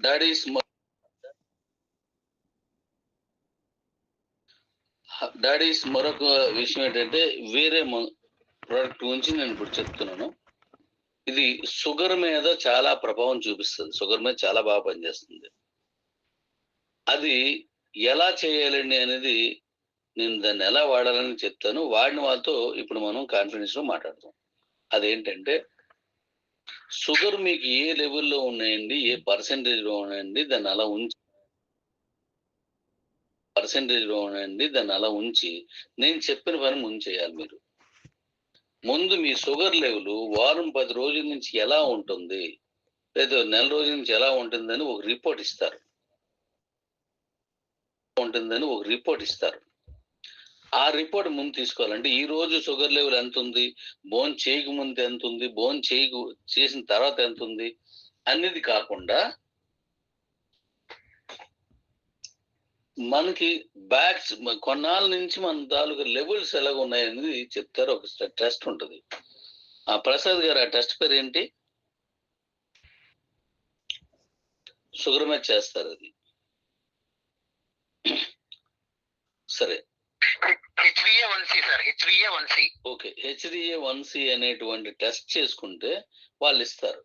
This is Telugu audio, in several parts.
డాడీస్ డాడీస్ మరొక విషయం ఏంటంటే వేరే ప్రోడక్ట్ గురించి నేను ఇప్పుడు చెప్తున్నాను. ఇది షుగర్ మీద చాలా ప్రభావం చూపిస్తుంది. షుగర్ మీద చాలా బాగా పనిచేస్తుంది. అది ఎలా చేయాలండి అనేది నేను దాన్ని ఎలా వాడాలని చెప్తాను. వాడిన వాళ్ళతో ఇప్పుడు మనం కాన్ఫిడెన్స్లో మాట్లాడదాం అదేంటంటే షుగర్ మీకు ఏ లెవెల్లో ఉన్నాయండి? ఏ పర్సంటేజ్లో ఉన్నాయండి? దాన్ని అలా ఉంచి పర్సంటేజ్లో ఉన్నాయండి? దాన్ని అలా ఉంచి నేను చెప్పిన పని ముందు చేయాలి మీరు. ముందు మీ షుగర్ లెవెల్ వారం పది రోజుల నుంచి ఎలా ఉంటుంది? లేదా నెల రోజుల నుంచి ఎలా ఉంటుందని ఒక రిపోర్ట్ ఇస్తారు. ఉంటుందని ఒక రిపోర్ట్ ఇస్తారు. ఆ రిపోర్ట్ ముందు తీసుకోవాలంటే ఈ రోజు షుగర్ లెవెల్ ఎంత ఉంది బోన్ చేయక ముందు ఎంత ఉంది బోన్ చేయకు చేసిన తర్వాత ఎంత ఉంది అనేది కాకుండా మనకి బ్యాక్స్ కొన్నాళ్ళ నుంచి మన తాలూకా లెవెల్స్ ఎలాగ ఉన్నాయనేది చెప్తారు. ఒక టెస్ట్ ఉంటుంది. ఆ ప్రసాద్ గారు ఆ టెస్ట్ పేరు ఏంటి షుగర్ మీద చేస్తారు అది. సరే. One C sir one C. Okay HDA one C అనేటువంటి టెస్ట్ చేసుకుంటే వాళ్ళు ఇస్తారు.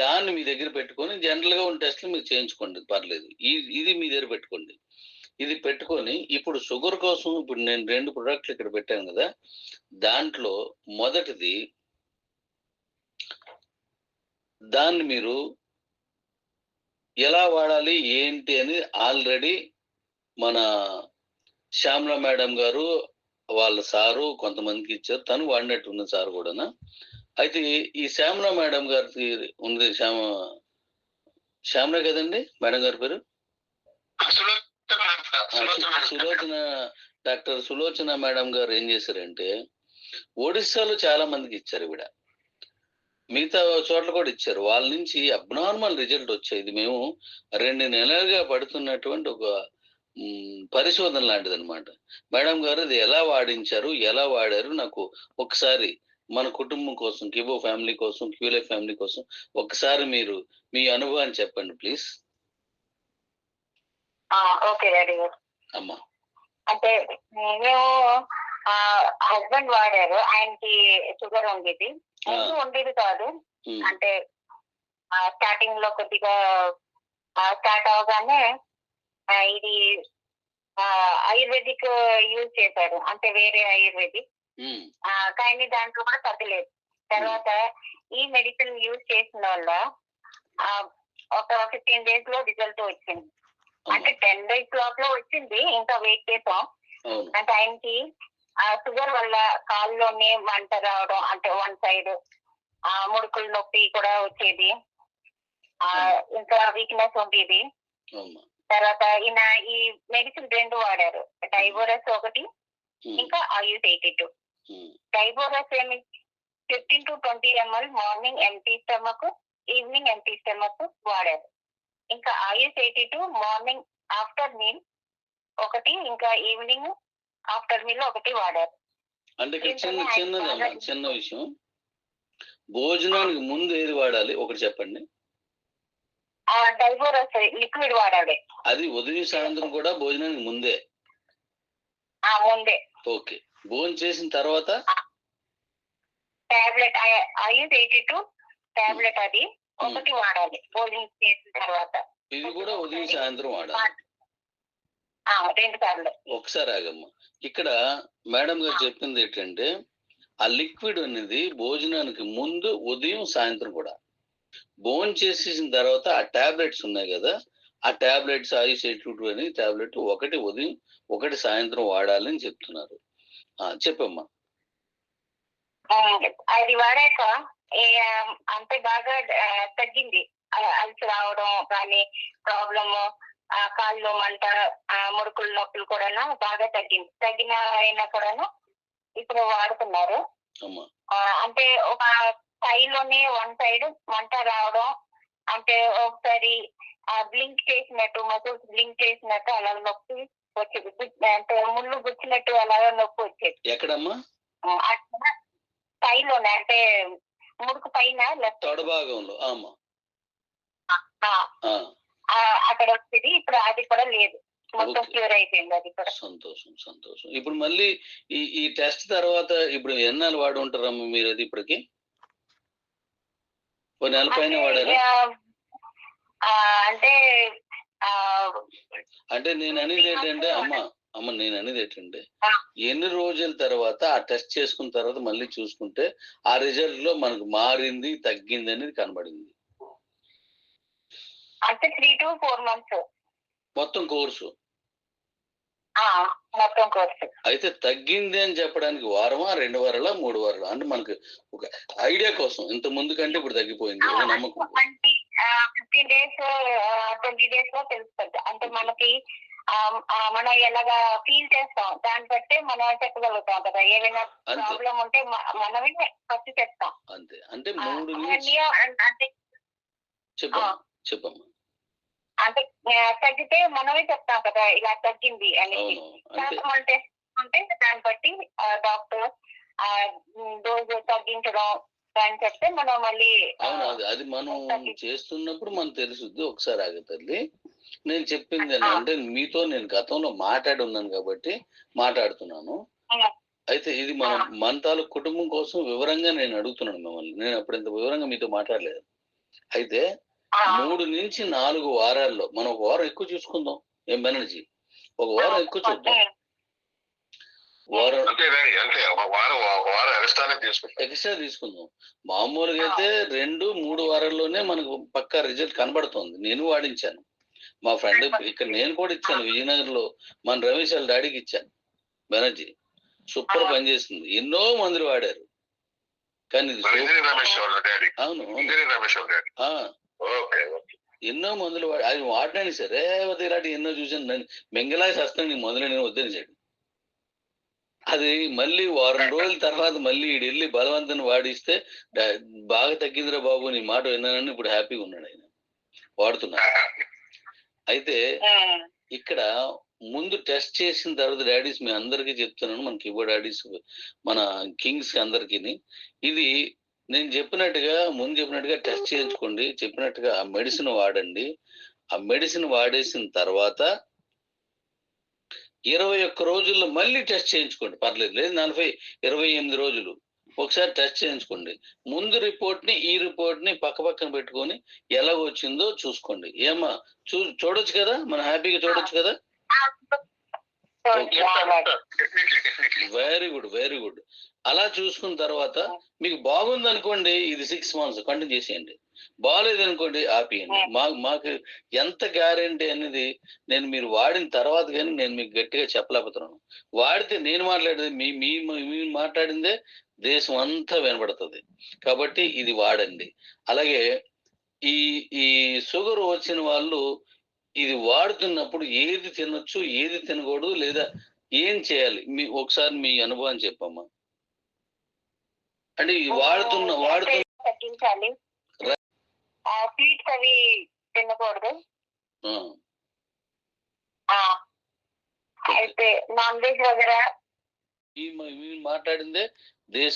దాన్ని మీ దగ్గర పెట్టుకొని జనరల్గా ఉన్న టెస్ట్లు మీరు చేయించుకోండి పర్లేదు. ఇది మీ దగ్గర పెట్టుకోండి. ఇది పెట్టుకొని ఇప్పుడు షుగర్ కోసం ఇప్పుడు నేను రెండు ప్రొడక్ట్లు ఇక్కడ పెట్టాను కదా దాంట్లో మొదటిది దాన్ని మీరు ఎలా వాడాలి ఏంటి అని ఆల్రెడీ మన శ్యామల మేడం గారు వాళ్ళ సారు కొంతమందికి ఇచ్చారు. తను వాడినట్టు ఉన్న సార్ కూడా అయితే ఈ శ్యామల మేడం గారికి ఉంది. శ్యామ శ్యామల కదండి మేడం గారి పేరు? సులోచన డాక్టర్ సులోచన మేడం గారు ఏం చేశారంటే ఒడిస్సాలో చాలా మందికి ఇచ్చారు ఇవిడ మిగతా చోట్ల కూడా ఇచ్చారు. వాళ్ళ నుంచి అబ్నార్మల్ రిజల్ట్ వచ్చాయి ఇది మేము రెండు నెలలుగా పడుతున్నటువంటి ఒక పరిశోధన లాంటిది అనమాట మేడం గారు ఇది ఎలా వాడించారు ఎలా వాడారు నాకు ఒకసారి మన కుటుంబం కోసం కిబో ఫ్యామిలీ కోసం క్యూలే ఫ్యామిలీ కోసం ఒకసారి మీరు మీ అనుభవాన్ని చెప్పండి ప్లీజ్. Okay daddy. అమ్మా. అంటే మేము హస్బెండ్ వాడారు ఆయనకి షుగర్ ఉండేది. ముందు ఉండేది కాదు. అంటే స్టార్టింగ్లో కొద్దిగా స్టార్ట్ అవగానే ఇది ఆయుర్వేదిక్ యూజ్ చేశారు. అంటే వేరే ఆయుర్వేదిక్. ఆ, కానీ దాంట్లో కూడా తగ్గలేదు తర్వాత ఈ మెడిసిన్ యూజ్ చేసిన వల్ల ఆ, ఒక ఫిఫ్టీన్ డేస్లో రిజల్ట్ వచ్చింది. అంటే టెన్ డేస్ లోపల వచ్చింది. ఇంకా వెయిట్ చేసాం. అంటే ఆయనకి ఆ షుగర్ వల్ల కాల్లోనే మంట రావడం అంటే వన్ సైడ్ ఆ ముడుకుల నొప్పి కూడా వచ్చేది. ఆ ఇంకా వీక్నెస్ ఉండేది. తర్వాత ఈయన ఈ మెడిసిన్ రెండు వాడారు. డైబోరస్ ఒకటి ఇంకా ఆయుష్ ఎయిటీ టూ డైబోరస్ ఏమి? Fifteen to twenty ML morning empty stomach evening empty stomach వాడారు. ఇంకా Ayush eighty two morning after meal ఒకటి ఇంకా ఈవినింగ్ ఆఫ్టర్ మీల్ ఒకటి వాడారు. అంటే ఇక్కడ చిన్న విషయం. భోజనానికి ముందు ఏది వాడాలి? ఒకటి చెప్పండి. ఆ డైబోరస్ లిక్విడ్ వాడాలి అది ఉదయం సాయంత్రం కూడా భోజనానికి ముందే? ముందే. ఓకే. భోజనం చేసిన తర్వాత? Tablet Ayush eighty two? Tablet అది. ఒకటి వాడాలి భోజనం చేసిన తర్వాత. ఇది కూడా ఉదయం సాయంత్రం వాడాలి. రెండు సార్లు. ఒకసారి ఆగమ్మా. ఇక్కడ మేడం గారు చెప్పింది ఏంటంటే ఆ లిక్విడ్ అనేది భోజనానికి ముందు ఉదయం సాయంత్రం కూడా. భోజనం చేసేసిన తర్వాత ఆ టాబ్లెట్స్ ఉన్నాయి కదా ఆ టాబ్లెట్స్ ఆయుష్ ఎయిట్ అని టాబ్లెట్ ఒకటి ఉదయం ఒకటి సాయంత్రం వాడాలని చెప్తున్నారు. ఆ, చెప్పమ్మా. అది వాడాక అంతే బాగా తగ్గింది. అలసి రావడం కానీ ప్రాబ్లమ్ కాళ్ళు మంట ఆ, ముడుకుల నొప్పులు కూడా బాగా తగ్గింది. తగ్గిన అయినా కూడాను ఇప్పుడు వాడుతున్నారు. అంటే ఒక స్థాయిలోనే వన్ సైడ్ మంట రావడం అంటే ఒకసారి బ్లింక్ చేసినట్టు మసిల్స్ బ్లింక్ చేసినట్టు అలా నొప్పి వచ్చేది. అంటే ముళ్ళు గుచ్చినట్టు అలాగే నొప్పి వచ్చేది. ఎక్కడమ్మా? అట్లా స్థాయిలోనే అంటే ముడుకు పైన లెఫ్ట్. ఆమా. ఆ, ఆ, ఆ, అక్కడ వచ్చింది ఇప్పుడు అది కూడా లేదు. మొత్తం. క్యూర్ అయిపోయింది అది కూడా. సంతోషం సంతోషం. ఇప్పుడు మళ్ళీ ఈ ఈ టెస్ట్ తర్వాత ఇప్పుడు ఎన్నాళ్ళు వాడి ఉంటారమ్మా మీరు అది ఇప్పటికి? నెల పైన అంటే, వాడారా? అంటే నేను అనేది ఏంటంటే అమ్మ అమ్మ నేను అనేది ఏంటంటే. ఎన్ని రోజుల తర్వాత ఆ టెస్ట్ చేసుకున్న తర్వాత మళ్ళీ చూసుకుంటే ఆ రిజల్ట్లో మనకు మారింది తగ్గింది అనేది కనబడింది. అంటే త్రీ టు ఫోర్ మంత్స్. మొత్తం కోర్సు. మొత్తం కోర్సు అయితే తగ్గింది అని చెప్పడానికి వారమా రెండు వారాలా మూడు వారాలా? అంటే మనకు ఒక ఐడియా కోసం ఇంత ముందు కంటే ఇప్పుడు తగ్గిపోయింది. నమ్మకం. ఫిఫ్టీన్ డేస్ ట్వంటీ డేస్లో తెలుస్తుంది. అంటే మనకి మనం ఎలాగా ఫీల్ చేస్తాం దాన్ని బట్టి మనం చెప్పగలుగుతాం కదా. ఏమైనా ప్రాబ్లం ఉంటే మనమే ఫస్ట్ చెప్తాం. అంతే. అంటే మూడు చెప్పమ్మా. చెప్పమ్మా. అంటే తగ్గితే మనమే చెప్తాం కదా ఇలా తగ్గింది మన టెస్ట్ ఉంటే దాన్ని బట్టి డాక్టర్ డోసు తగ్గించడం అని చెప్తే మనం మళ్ళీ అది అది మనం చేస్తున్నప్పుడు మనకు తెలుసుద్ది ఒకసారి ఆగే తల్లి నేను చెప్పింది అని. అంటే మీతో నేను గతంలో మాట్లాడి ఉన్నాను కాబట్టి మాట్లాడుతున్నాను. అయితే ఇది మనం. మన తాలూకు కుటుంబం కోసం వివరంగా నేను అడుగుతున్నాను మిమ్మల్ని నేను అప్పుడు ఇంత వివరంగా మీతో మాట్లాడలేదు అయితే మూడు నుంచి నాలుగు వారాల్లో మనం ఒక వారం ఎక్కువ చూసుకుందాం. ఏం ఎనర్జీ ఒక వారం ఎక్కువ చూద్దాం. వారం ఎక్స్ట్రా తీసుకుందాం. మామూలుగా అయితే రెండు మూడు వారాల్లోనే మనకు పక్కా రిజల్ట్ కనబడుతోంది. నేను వాడించాను. మా ఫ్రెండ్ ఇక్కడ నేను కూడా ఇచ్చాను విజయనగర్లో మన రమేష్ వాళ్ళ డాడీకి ఇచ్చాను. బెనర్జీ. సూపర్ పనిచేస్తుంది ఎన్నో మందులు వాడారు. కానీ అవును ఎన్నో మందులు వాడి అది వాడినాను సరే. వద్దు ఇలాంటి ఎన్నో చూసాను నన్ను మెంగలాసి వస్తాను నీకు మొదలు నేను వద్దనిచాడు అది మళ్ళీ వారం రోజుల తర్వాత మళ్ళీ ఈడు వెళ్ళి బలవంతం వాడిస్తే బాగా తగ్గిందిరా బాబు నీ మాట విన్నానని ఇప్పుడు హ్యాపీగా ఉన్నాడు ఆయన. వాడుతున్నాడు అయితే ఇక్కడ ముందు టెస్ట్ చేసిన తర్వాత డాడీస్ మీ అందరికీ చెప్తున్నాను. మన కీబోర్డ్ డాడీస్ మన కింగ్స్ అందరికి ఇది నేను చెప్పినట్టుగా ముందు చెప్పినట్టుగా టెస్ట్ చేయించుకోండి చెప్పినట్టుగా ఆ మెడిసిన్ వాడండి ఆ మెడిసిన్ వాడేసిన తర్వాత ఇరవై ఒక్క రోజుల్లో మళ్ళీ టెస్ట్ చేయించుకోండి పర్లేదు లేదు నలభై ఇరవై ఎనిమిది రోజులు ఒకసారి టెస్ట్ చేయించుకోండి ముందు రిపోర్ట్ని ఈ రిపోర్ట్ని పక్క పక్కన పెట్టుకొని ఎలా వచ్చిందో చూసుకోండి ఏమా చూ చూడొచ్చు కదా మన హ్యాపీగా చూడొచ్చు కదా వెరీ గుడ్ వెరీ గుడ్ అలా చూసుకున్న తర్వాత మీకు బాగుంది అనుకోండి ఇది సిక్స్ మంత్స్ కంటిన్యూ చేసేయండి. బాగాలేదు అనుకోండి ఆపియండి. మా మాకు ఎంత గ్యారెంటీ అనేది నేను మీరు వాడిన తర్వాత కానీ నేను మీకు గట్టిగా చెప్పలేకపోతున్నాను. వాడితే నేను మాట్లాడేది మీ మీ మీ మాట్లాడిందే దేశం అంతా వినబడుతుంది. కాబట్టి ఇది వాడండి. అలాగే ఈ ఈ షుగర్ వచ్చిన వాళ్ళు ఇది వాడుతున్నప్పుడు ఏది తినొచ్చు ఏది తినకూడదు లేదా ఏం చేయాలి? మీ ఒకసారి మీ అనుభవం చెప్పమ్మా. అంటే వాడుతున్న వాడుతున్న తగ్గించాలి. స్వీట్స్ అవి తినకూడదు. అయితే నాన్ వెజ్ వగేరా మాట్లాడిందే దేశ